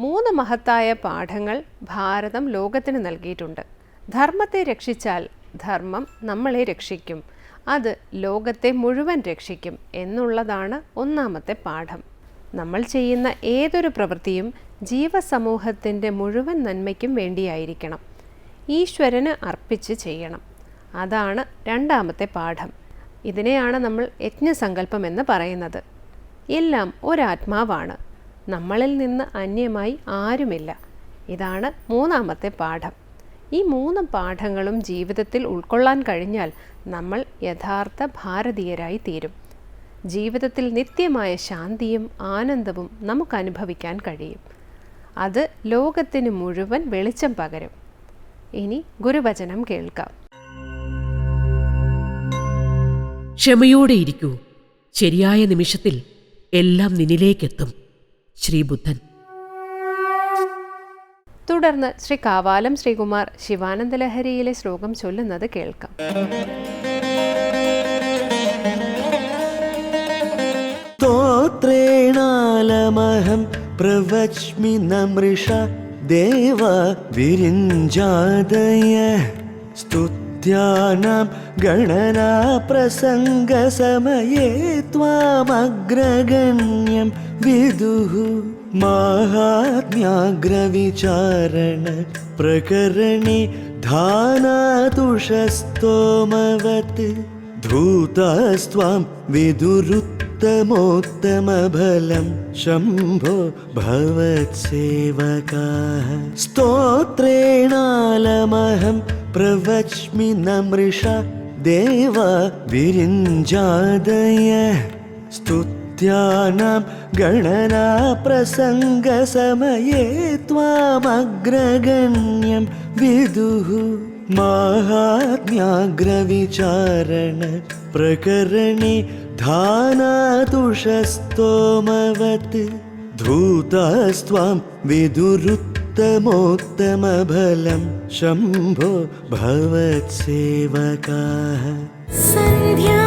മൂന്ന് മഹത്തായ പാഠങ്ങൾ ഭാരതം ലോകത്തിന് നൽകിയിട്ടുണ്ട്. ധർമ്മത്തെ രക്ഷിച്ചാൽ ധർമ്മം നമ്മളെ രക്ഷിക്കും. അത് ലോകത്തെ മുഴുവൻ രക്ഷിക്കും എന്നുള്ളതാണ് ഒന്നാമത്തെ പാഠം. നമ്മൾ ചെയ്യുന്ന ഏതൊരു പ്രവൃത്തിയും ജീവസമൂഹത്തിന്റെ മുഴുവൻ നന്മയ്ക്കും വേണ്ടിയായിരിക്കണം. ഈശ്വരന് അർപ്പിച്ച് ചെയ്യണം. അതാണ് രണ്ടാമത്തെ പാഠം. ഇതിനെയാണ് നമ്മൾ യജ്ഞസങ്കല്പം എന്ന് പറയുന്നത്. എല്ലാം ഒരാത്മാവാണ്. നമ്മളിൽ നിന്ന് അന്യമായി ആരുമില്ല. ഇതാണ് മൂന്നാമത്തെ പാഠം. ഈ മൂന്ന് പാഠങ്ങളും ജീവിതത്തിൽ ഉൾക്കൊള്ളാൻ കഴിഞ്ഞാൽ നമ്മൾ യഥാർത്ഥ ഭാരതീയരായി തീരും. ജീവിതത്തിൽ നിത്യമായ ശാന്തിയും ആനന്ദവും നമുക്ക് അനുഭവിക്കാൻ കഴിയും. അത് ലോകത്തിന് മുഴുവൻ വെളിച്ചം പകരും. ഇനി ഗുരുവചനം കേൾക്കാം. ക്ഷമയോടെ ഇരിക്കൂ. ശരിയായ നിമിഷത്തിൽ എല്ലാം നിന്നിലേക്കെത്തും. ശ്രീബുദ്ധൻ. തുടർന്ന് ശ്രീ കാവാലം ശ്രീകുമാർ ശിവാനന്ദ ലഹരിയിലെ ശ്ലോകം ചൊല്ലുന്നത് കേൾക്കാം. സ്തോത്രേണാലമഹം പ്രവച്മി നമൃഷ ദേവ വിരിഞ്ചാദയ സ്തുത. स्तुत्यानां गणनाप्रसङ्गसमये त्वामग्रगण्यं विदुः माहात्म्याग्रविचारण प्रकरणे धानातुषस्तोमवत् धूतास्त्वां विदुरुत्तमोत्तमबलं शम्भो भवत्सेवकाः स्तोत्रेणालमहं प्रवच्मि न मृषा देव विरिञ्जादय स्तुत्यानां गणनाप्रसङ्गसमये त्वामग्रगण्यं विदुः माहात्म्याग्रविचारण प्रकरणे धानातुषस्तोमवत् धूतास्त्वां विदुरुत्तमोत्तमबलं शम्भो भवत्सेवकाः सन्ध्या